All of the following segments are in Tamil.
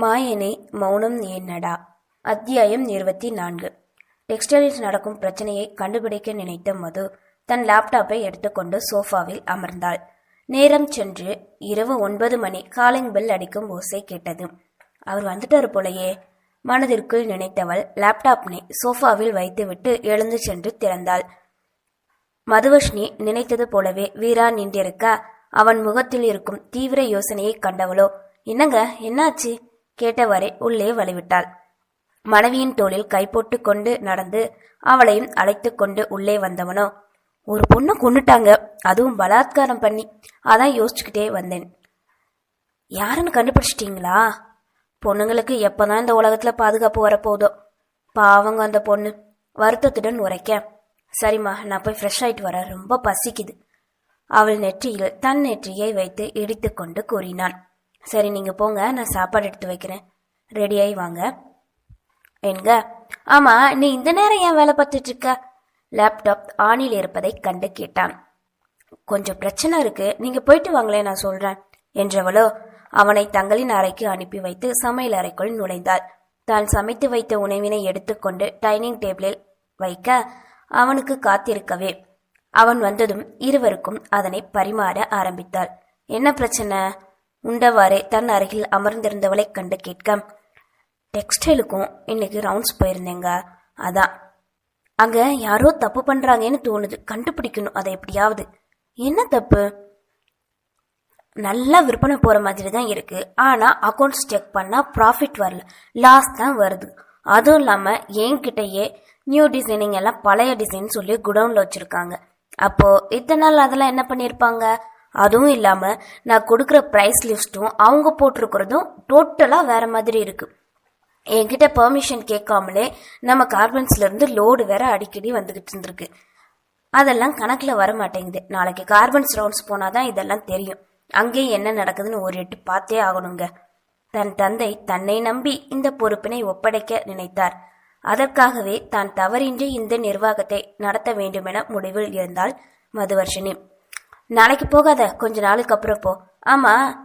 மாயனே மௌனம் என்னடா அத்தியாயம் இருபத்தி நான்கு டெக்ஸ்டைல்ஸ் நடக்கும் பிரச்சனையை கண்டுபிடிக்க நினைத்த மது தன் லேப்டாப்பை எடுத்துக்கொண்டு சோஃபாவில் அமர்ந்தாள். நேரம் சென்று இரவு ஒன்பது மணி. காலிங் பெல் அடிக்கும் ஓசை கேட்டது. அவர் வந்துட்டாரு போலயே. மனதிற்குள் நினைத்தவள் லேப்டாப்னை சோஃபாவில் வைத்துவிட்டு எழுந்து சென்று திறந்தாள். மதுவஷ்ணி நினைத்தது போலவே வீரா நின்றிருக்க? அவன் முகத்தில் இருக்கும் தீவிர யோசனையை கண்டவளோ? என்னங்க? என்னாச்சு? கேட்டவரை உள்ளே வழிவிட்டாள். மனைவியின் தோளில் கை போட்டு கொண்டு நடந்து அவளையும் அழைத்து கொண்டு உள்ளே வந்தவனோ ஒரு பொண்ணை கொண்டுட்டாங்க அதுவும் பலாத்காரம் பண்ணி. அதான் யோசிச்சுக்கிட்டே வந்தேன். யாருன்னு கண்டுபிடிச்சிட்டிங்களா? பொண்ணுங்களுக்கு எப்பதான் இந்த உலகத்துல பாதுகாப்பு வரப்போதோ பாவங்க அந்த பொண்ணு. வருத்தத்துடன் உரைக்க. சரிம்மா நான் போய் ஃப்ரெஷ் ஆயிட்டு வரேன். ரொம்ப பசிக்குது. அவள் நெற்றியில் தன் நெற்றியை வைத்து இடித்துக்கொண்டு கூறினான். சரி நீங்க போங்க. நான் சாப்பாடு எடுத்து வைக்கிறேன். ரெடியாகி வாங்க. என்க ஆமா நீ இந்த நேரம் ஏன் வேலை பார்த்துட்டு இருக்க? லேப்டாப் ஆணில் இருப்பதை கண்டு கேட்டான். கொஞ்சம் பிரச்சனை இருக்கு. நீங்க போயிட்டு வாங்களேன் நான் சொல்றேன் என்றவளோ அவனை தங்களின் அறைக்கு அனுப்பி வைத்து சமையல் அறைக்குள் நுழைந்தாள். தான் சமைத்து வைத்த உணவினை எடுத்துக்கொண்டு டைனிங் டேபிளில் வைக்க அவனுக்கு காத்திருக்கவே. அவன் வந்ததும் இருவருக்கும் அதனை பரிமாற ஆரம்பித்தாள். என்ன பிரச்சனை? உண்டவாறே தன் அருகில் அமர்ந்திருந்தவளைக் கண்டு கேட்க டெக்ஸ்டைலுக்கும் இன்னைக்கு ரவுண்ட்ஸ் போயிருந்தேங்க. அதான். அங்க யாரோ தப்பு பண்றாங்கன்னு தோணுது. கண்டுபிடிக்கணும். அதை எப்படியாவது. என்ன தப்பு? நல்லா விற்பனை போற மாதிரி தான் இருக்கு. ஆனா அக்கௌண்ட்ஸ் செக் பண்ணா ப்ராஃபிட் வரல. லாஸ் தான் வருது. அதுவும் இல்லாம என்கிட்டயே நியூ டிசைனிங் எல்லாம் பழைய டிசைன் சொல்லி குடவுன்ல வச்சிருக்காங்க. அப்போ இத்தனை நாள் அதெல்லாம் என்ன பண்ணிருப்பாங்க அதுவும் இல்லாமல் நான் கொடுக்குற ப்ரைஸ் லிஸ்ட்டும் அவங்க போட்டிருக்கிறதும் டோட்டலாக வேறு மாதிரி இருக்குது என்கிட்ட பெர்மிஷன் கேட்காமலே நம்ம கார்பன்ஸ்லேருந்து லோடு வேற அடிக்கடி வந்துக்கிட்டு இருந்திருக்கு. அதெல்லாம் கணக்கில் வர மாட்டேங்குது. நாளைக்கு கார்பன்ஸ் ரவுண்ட்ஸ் போனால் தான் இதெல்லாம் தெரியும். அங்கேயும் என்ன நடக்குதுன்னு ஒரு எட்டு பார்த்தே ஆகணுங்க. தன் தந்தை தன்னை நம்பி இந்த பொறுப்பினை ஒப்படைக்க நினைத்தார். அதற்காகவே தான் தவறின்றி இந்த நிர்வாகத்தை நடத்த வேண்டுமென முடிவில் இருந்தால் மதுவர்ஷினி. நாளைக்கு போகாத கொஞ்ச நாளுக்கு அப்புறம் போ. ஆமா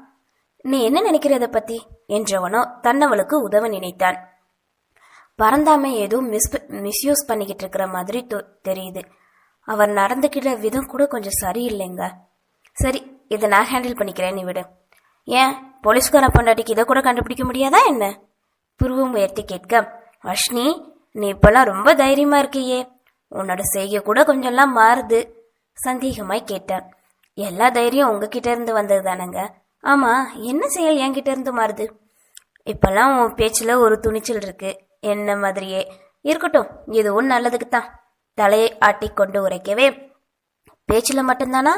நீ என்ன நினைக்கிறத பத்தி? என்றவனோ தன்னவளுக்கு உதவ நினைத்தான். பரந்தாமை ஏதோ மிஸ் மிஸ்யூஸ் பண்ணிக்கிட்டு இருக்கிற மாதிரி தொ- தெரியுது. அவர் நடந்துக்கிற விதம் கூட கொஞ்சம் சரியில்லைங்க. சரி இதை நான் ஹேண்டில் பண்ணிக்கிறேன் நீ விடு. ஏன்? போலீஸ்கார பொண்டாட்டிக்கு இதை கூட கண்டுபிடிக்க முடியாதா என்ன? புருவ முயற்சி கேட்க அஷ்னி நீ இப்பெல்லாம் ரொம்ப தைரியமா இருக்கியே. உன்னோட செய்கை கூட கொஞ்சம்லாம் மாறுது. சந்தேகமாய் கேட்டான். எல்லா தைரியம் உங்ககிட்ட இருந்து வந்தது தானங்க? ஆமா என்ன செயல் என்கிட்ட இருந்து மாறுது? இப்பெல்லாம் உன் பேச்சுல ஒரு துணிச்சல் இருக்கு. என்ன மாதிரியே? இருக்கட்டும் இதுவும் நல்லதுக்கு தான். தலையை ஆட்டி கொண்டு உரைக்கவே. பேச்சுல மட்டும்தானா?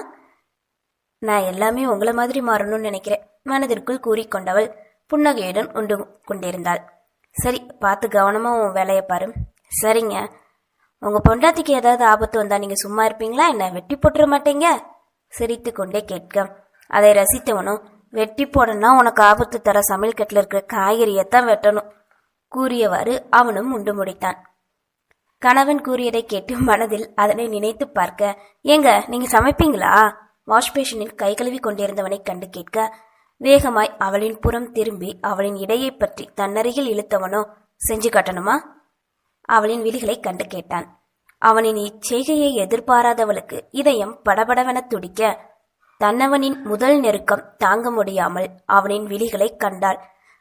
நான் எல்லாமே உங்களை மாதிரி மாறணும்னு நினைக்கிறேன். மனதிற்குள் கூறிக்கொண்டவள் புன்னகையுடன் உண்டு கொண்டிருந்தாள். சரி பார்த்து கவனமா உன் வேலையை பாரு. சரிங்க. உங்க பொண்டாட்டிக்கு ஏதாவது ஆபத்து வந்தா நீங்க சும்மா இருப்பீங்களா? என்ன வெட்டி போட்டுற மாட்டீங்க? சிரித்து கொண்டே கேட்க அதை ரசித்தவனும் வெட்டி போடனா உனக்கு ஆபத்து தர சமையல் கட்டில் இருக்கிற காய்கறியைத்தான் வெட்டணும் கூறியவாறு அவனும் உண்டு முடித்தான். கணவன் கூறியதை கேட்டு மனதில் அதனை நினைத்து பார்க்க ஏங்க நீங்க சமைப்பீங்களா? வாஷ் பேஷனில் கை கழுவி கொண்டிருந்தவனை கண்டு கேட்க வேகமாய் அவளின் புறம் திரும்பி அவளின் இடையை பற்றி தன்னருகில் இழுத்தவனோ? செஞ்சு காட்டணுமா? அவளின் விழிகளை கண்டு கேட்டான். அவனின் இச்செய்கையை எதிர்பாராதவளுக்கு இதயம் படபடவென துடிக்க. தன்னவனின் முதல் நெருக்கம் தாங்க முடியாமல் அவனின் விழிகளை கண்டாள்.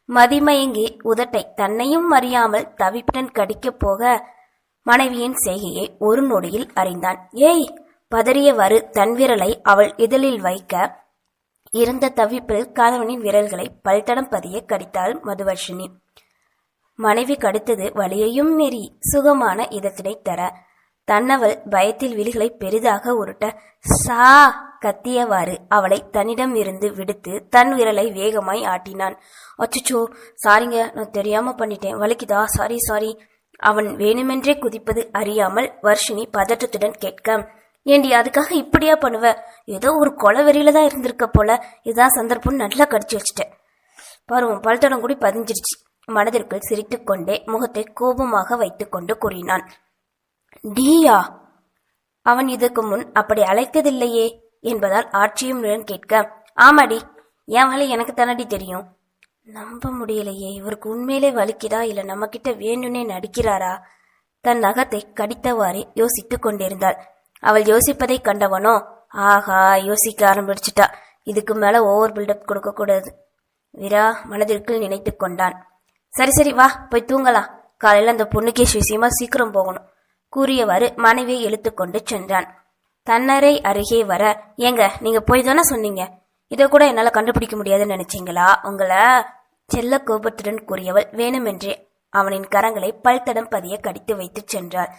மதிமயங்கி உதட்டை தன்னையும் அறியாமல் தவிப்புடன் கடிக்கப் போக மனைவியின் செய்கையை ஒரு நொடியில் அறிந்தான். ஏய் பதறியவாறு தன் விரலை அவள் இதழில் வைக்க. இருந்த தவிப்பில் கணவனின் விரல்களை பல்தடம் பதிய கடித்தாள் மதுவர்ஷினி. மனைவி கடித்தது வலியையும் மீறி சுகமான இதத்தினை தர. தன்னவள் பயத்தில் விழிகளை பெரிதாக உருட்ட சா கத்தியவாறு அவளை தன்னிடம் இருந்து விடுத்து தன் விரலை வேகமாய் ஆட்டினான். அச்சுச்சோ சாரிங்க நான் தெரியாம பண்ணிட்டேன். வலிக்குதா? Sorry sorry. அவன் வேணுமென்றே குதிப்பது அறியாமல் வர்ஷினி பதற்றத்துடன் கேட்க ஏண்டி அதுக்காக இப்படியா பண்ணுவ? ஏதோ ஒரு கொலவெறியில தான் இருந்திருக்க போல. இதான் சந்தர்ப்பம் நல்லா கடிச்சு வச்சுட்டேன் பருவம் பல்தடம் கூடி பதிஞ்சிருச்சு மனதிற்குள் சிரித்துக்கொண்டே முகத்தை கோபமாக வைத்துக்கொண்டு கூறினான். டீயா? அவன் இதற்கு முன் அப்படி அழைத்ததில்லையே என்பதால் ஆட்சியும் கேட்க ஆமாடி என் வேலை எனக்கு தானடி தெரியும். நம்ப முடியலையே இவருக்கு உண்மையிலே வலிக்குதா? இல்ல நம்ம கிட்ட வேணும்னே நடிக்கிறாரா? தன் நகத்தை கடித்தவாறே யோசித்துக் கொண்டிருந்தாள். அவள் யோசிப்பதை கண்டவனோ ஆஹா யோசிக்க ஆரம்பிச்சிட்டா. இதுக்கு மேல ஓவர் பில்டப் கொடுக்க கூடாது. வீரா மனதிற்குள் நினைத்து கொண்டான். சரி சரி வா போய் தூங்கலாம். காலையில அந்த பொண்ணுகேஷ் விஷயமா சீக்கிரம் போகணும். கூறியவாறு மனைவியை இழுத்துக்கொண்டு சென்றான். தன்னரை அருகே வர ஏங்க நீங்க போய் தானே சொன்னீங்க? இதை கூட என்னால கண்டுபிடிக்க முடியாதுன்னு நினைச்சீங்களா? உங்களை செல்ல கோபத்துடன் கூறியவள் வேணுமென்றே அவனின் கரங்களை பல்தடம் பதிய கடித்து வைத்து சென்றாள்.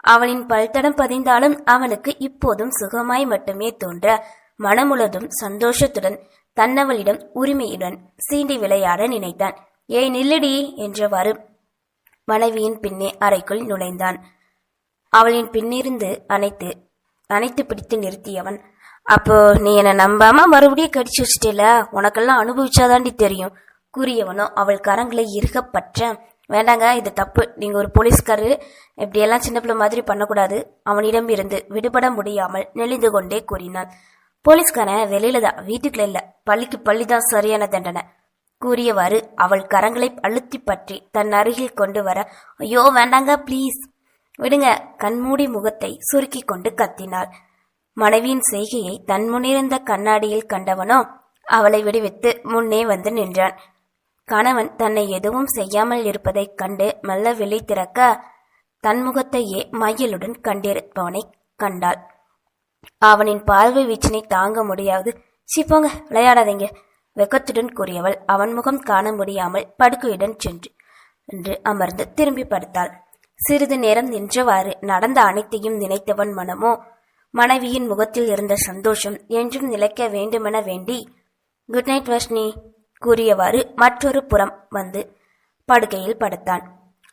அவனின் பல்தடம் பதிந்தாலும் அவனுக்கு இப்போதும் சுகமாய் மட்டுமே தோன்ற மனமுழுதும் சந்தோஷத்துடன் தன்னவளிடம் உரிமையுடன் சீண்டி விளையாட நினைத்தான். ஏய் நில்லடி என்றவாறு மனைவியின் பின்னே அறைக்குள் நுழைந்தான். அவளின் பின்னிருந்து அணைத்து அணைத்து பிடித்து நிறுத்தியவன். அப்போ நீ என்ன நம்பாம மறுபடியும் கடிச்சு வச்சிட்டேல? உனக்கெல்லாம் அனுபவிச்சாதாண்டி தெரியும். கூறியவனோ அவள் கரங்களை இறுக பற்ற வேண்டாங்க இது தப்பு. நீங்க ஒரு போலீஸ்காரரு. இப்படியெல்லாம் சின்ன பிள்ளை மாதிரி பண்ணக்கூடாது. அவனிடம் இருந்து விடுபட முடியாமல் நெளிந்து கொண்டே கூறினான். போலீஸ்காரன் வெளியில தான் வீட்டுக்குள்ள இல்ல. பள்ளிக்கு பள்ளிதான் சரியான தண்டனை. கூறியவாறு அவள் கரங்களை அழுத்தி பற்றி தன் அருகில் கொண்டு வர ஐயோ வேண்டாங்க ப்ளீஸ் விடுங்க. கண்மூடி முகத்தை சுருக்கி கொண்டு கத்தினாள். மனைவியின் செய்கையை தன் முன்னிருந்த கண்ணாடியில் கண்டவனோ அவளை விடுவித்து முன்னே வந்து நின்றான். கணவன் தன்னை எதுவும் செய்யாமல் இருப்பதைக் கண்டு மெல்ல வெளி திறக்க தன் முகத்தையே மயிலுடன் கண்டிருப்பவனை கண்டாள். அவனின் பார்வை வீச்சினை தாங்க முடியாது. சிப்போங்க விளையாடாதீங்க வெக்கத்துடன் கூறியவள் அவன் முகம் காண முடியாமல் படுக்கையுடன் சென்று என்று அமர்ந்து திரும்பி படுத்தாள். சிறிது நேரம் நின்றவாறு நடந்த அனைத்தையும் நினைத்தவன் மனமோ? மனைவியின் முகத்தில் இருந்த சந்தோஷம் என்றும் நிலைக்க வேண்டுமென வேண்டி குட் நைட் வஷ்ணி கூறியவாறு மற்றொரு புறம் வந்து படுக்கையில் படுத்தான்.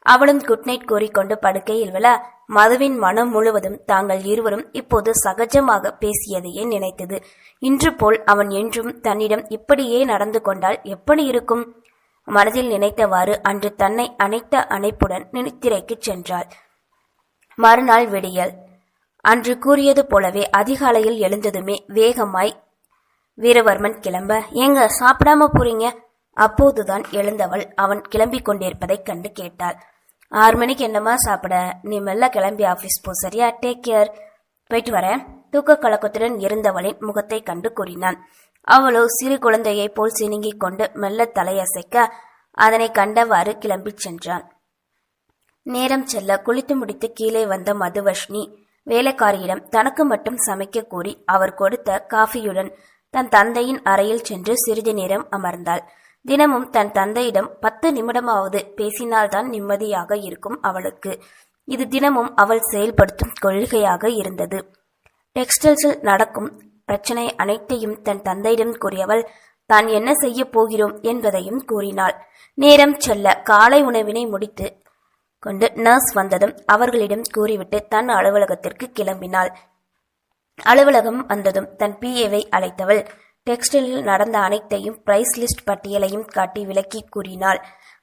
அவளும் குட் நைட் கூறிக்கொண்டு படுக்கையில் விழ மதுவின் மனம் முழுவதும் தாங்கள் இருவரும் இப்போது சகஜமாக பேசியதையே நினைத்தது. இன்று போல் அவன் என்றும் தன்னிடம் இப்படியே நடந்து கொண்டால் எப்படி இருக்கும்? மனதில் நினைத்தவாறு அன்று தன்னை அணைத்த அணைப்புடன் நினைத்திரைக்குச் சென்றாள். மறுநாள் விடியல். அன்று கூறியது போலவே அதிகாலையில் எழுந்ததுமே வேகமாய் வீரவர்மன் கிளம்ப. ஏங்க சாப்பிடாம போறீங்க? அப்போதுதான் எழுந்தவள் அவன் கிளம்பிக் கொண்டிருப்பதைக் கண்டு கேட்டாள். ஆறு மணிக்கு என்னமா சாப்பிட? நீ மெல்ல கிளம்பி ஆபீஸ் போ சரியா? டேக் கேர் போயிட்டு வரேன். தூக்க கலக்கத்துடன் இருந்தவளின் முகத்தை கண்டு கூறினான். அவளோ சிறு குழந்தையைப் போல் சினுங்கிக் கொண்டு மெல்ல தலையசைக்க அதனை கண்டவாறு கிளம்பிச் சென்றான். நேரம் செல்ல குளித்து முடித்து கீழே வந்த மதுவஷ்ணி வேலைக்காரியிடம் தனக்கு மட்டும் சமைக்க கூறி அவர் கொடுத்த காஃபியுடன் தன் தந்தையின் அறையில் சென்று சிறிது நேரம் அமர்ந்தாள். தினமும் தன் தந்தையிடம் பத்து நிமிடமாவது பேசினால்தான் நிம்மதியாக இருக்கும் அவளுக்கு. இது தினமும் அவள் செயல்படுத்தும் கொள்கையாக இருந்தது. டெக்ஸ்டைல்ஸில் நடக்கும் பிரச்சனை அனைத்தையும் தன் தந்தையிடம் கூறியவள் தான் என்ன செய்ய போகிறோம்? என்பதையும் கூறினாள். நேரம் செல்ல காலை உணவினை முடித்து கொண்டு நர்ஸ் வந்ததும் அவர்களிடம் கூறிவிட்டு தன் அலுவலகத்திற்கு கிளம்பினாள். அலுவலகம் வந்ததும் தன் பிஏவை அழைத்தவள் டெக்ஸ்டைலில் நடந்த அனைத்தையும் பிரைஸ் லிஸ்ட் பட்டியலையும் காட்டி விளக்கி கூறினாள்.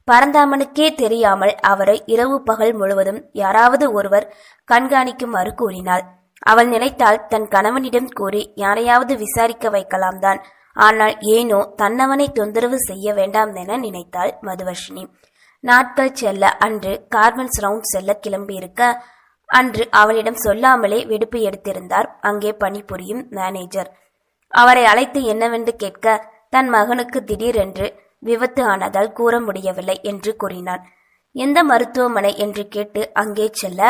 பரந்தாமனுக்கே தெரியாமல் அவரை இரவு பகல் முழுவதும் யாராவது ஒருவர் கண்காணிக்குமாறு கூறினாள். அவள் நினைத்தால் தன் கணவனிடம் கூறி யாரையாவது விசாரிக்க வைக்கலாம் தான் ஆனால் ஏனோ தன்னவனை தொந்தரவு செய்ய வேண்டாம் என நினைத்தாள் மதுவர்ஷினி. நாட்கள் செல்ல அன்று கார்பன்ஸ் ரவுண்ட் செல்ல கிளம்பியிருக்க அன்று அவளிடம் சொல்லாமலே வெடிப்பு எடுத்திருந்தார். அங்கே பணிபுரியும் மேனேஜர். அவரை அழைத்து என்னவென்று கேட்க தன் மகனுக்கு திடீரென்று விபத்து ஆனதால் கூற முடியவில்லை என்று கூறினான் எந்த மருத்துவமனை? என்று கேட்டு அங்கே செல்ல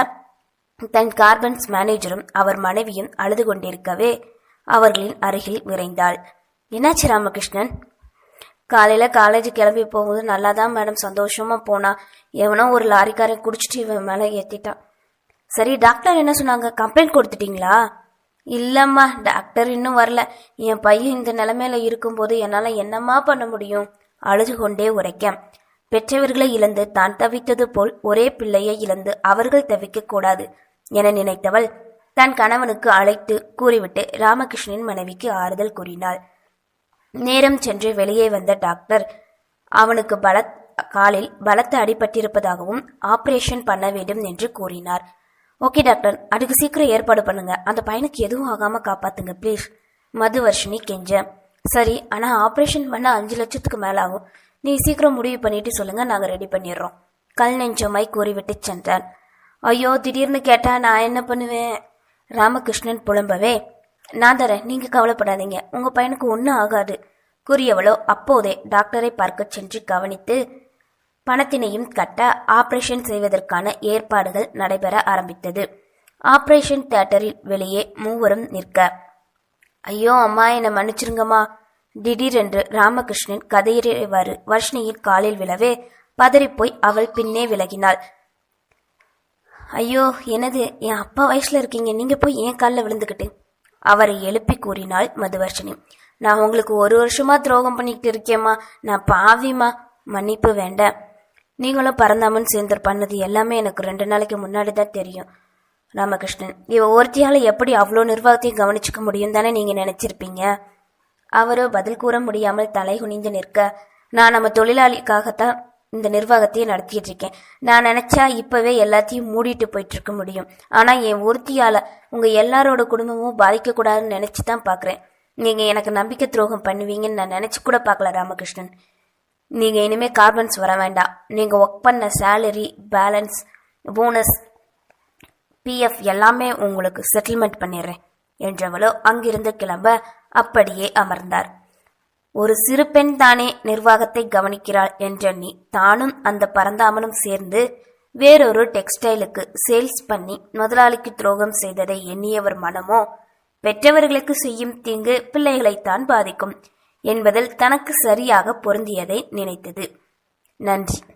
தன் கார்பன்ஸ் மேனேஜரும் அவர் மனைவியும் அழுது கொண்டிருக்கவே அவர்களின் அருகில் விரைந்தாள். என்னாச்சு ராமகிருஷ்ணன்? காலையில காலேஜ் கிளம்பி போகும்போது நல்லா தான் மேடம் சந்தோஷமா போனா. எவனோ ஒரு லாரிக்காரன் குடிச்சிட்டு இவன் மேல ஏத்திட்டான். சரி டாக்டர் என்ன சொன்னாங்க? கம்ப்ளைண்ட் கொடுத்துட்டீங்களா? இல்லம்மா டாக்டர் இன்னும் வரல. என் பையன் இந்த நிலைமையில இருக்கும்போது என்னால என்னம்மா பண்ண முடியும்? அழுது கொண்டே உரைக்க. பெற்றவர்களை இழந்து தான் தவித்தது போல் ஒரே பிள்ளையை இழந்து அவர்கள் தவிக்க கூடாது. என நினைத்தவள் தன் கணவனுக்கு அழைத்து கூறிவிட்டு ராமகிருஷ்ணனின் மனைவிக்கு ஆறுதல் கூறினாள். நேரம் சென்று வெளியே வந்த டாக்டர் அவனுக்கு பல காலில் பலத்த அடிபட்டிருப்பதாகவும் ஆபரேஷன் பண்ண வேண்டும் என்று கூறினார். ஓகே டாக்டர் அதுக்கு சீக்கிரம் ஏற்பாடு பண்ணுங்க. அந்த பையனுக்கு எதுவும் ஆகாம காப்பாத்துங்க ப்ளீஸ் மதுவர்ஷினி கெஞ்ச. சரி ஆனா ஆபரேஷன் பண்ண அஞ்சு லட்சத்துக்கு மேல ஆகும் நீ சீக்கிரம் முடிவு பண்ணிட்டு சொல்லுங்க நாங்க ரெடி பண்ணிடுறோம். கல் நெஞ்சமாய் கூறிவிட்டு சென்றான். ஐயோ திடீர்னு கேட்டா நான் என்ன பண்ணுவேன்? ராமகிருஷ்ணன் புலம்பவே நான் தரேன் நீங்க கவலைப்படாதீங்க. உங்க பையனுக்கு ஒன்றும் ஆகாது. கூறியவளோ அப்போதே டாக்டரை பார்க்க சென்று கவனித்து பணத்தினையும் கட்ட ஆபரேஷன் செய்வதற்கான ஏற்பாடுகள் நடைபெற ஆரம்பித்தது. ஆபரேஷன் தியேட்டரில் வெளியே மூவரும் நிற்க ஐயோ அம்மா என்னை மன்னிச்சிருங்கம்மா. திடீரென்று ராமகிருஷ்ணன் கதையிறவாறு வர்ஷினியின் காலில் விழவே பதறிப்போய் அவள் பின்னே விலகினாள். ஐயோ என்னது? என் அப்பா வயசுல இருக்கீங்க. நீங்க போய் என் காலில் விழுந்துக்கிட்டு. அவரை எழுப்பி கூறினாள் மதுவர்ஷினி. நான் உங்களுக்கு ஒரு வருஷமா துரோகம் பண்ணிக்கிட்டு இருக்கேம்மா. நான் பாவிமா மன்னிப்பு வேண்டாம். நீங்களும் பரந்தாமன் சேர்ந்தர் பண்ணது எல்லாமே எனக்கு ரெண்டு நாளைக்கு முன்னாடி தான் தெரியும். ராமகிருஷ்ணன் இவ ஒருத்தியால் எப்படி அவ்வளோ நிர்வாகத்தையும் கவனிச்சுக்க முடியும் தானே நீங்க நினைச்சிருப்பீங்க? அவரோ பதில் கூற முடியாமல் தலை குனிந்து நிற்க நான் நம்ம தொழிலாளிக்காகத்தான் இந்த நிர்வாகத்தையே நடத்திட்டு இருக்கேன் நான் நினைச்சா இப்பவே எல்லாத்தையும் மூடிட்டு போயிட்டு இருக்க முடியும். ஆனா என் ஒருத்தியால உங்க எல்லாரோட குடும்பமும் பாதிக்க கூடாதுன்னு நினைச்சு தான் பாக்குறேன். நீங்க எனக்கு நம்பிக்கை துரோகம் பண்ணுவீங்கன்னு நான் நினைச்சு கூட பார்க்கல ராமகிருஷ்ணன். நீங்க இனிமே கார்பன்ஸ் வர வேண்டாம். நீங்க ஒர்க் பண்ண சேலரி பேலன்ஸ் போனஸ் பிஎஃப் எல்லாமே உங்களுக்கு செட்டில்மெண்ட் பண்ணிடுறேன். என்றவளோ அங்கிருந்து கிளம்ப அப்படியே அமர்ந்தார். ஒரு சிறு பெண் தானே நிர்வாகத்தை கவனிக்கிறாள் என்றெண்ணி தானும் அந்த பரந்தாமனும் சேர்ந்து வேறொரு டெக்ஸ்டைலுக்கு சேல்ஸ் பண்ணி முதலாளிக்கு துரோகம் செய்ததை எண்ணியவர் மனமோ? பெற்றவர்களுக்கு செய்யும் தீங்கு பிள்ளைகளைத்தான் பாதிக்கும் என்பதில் தனக்கு சரியாக பொருந்தியதை நினைத்தது. நன்றி.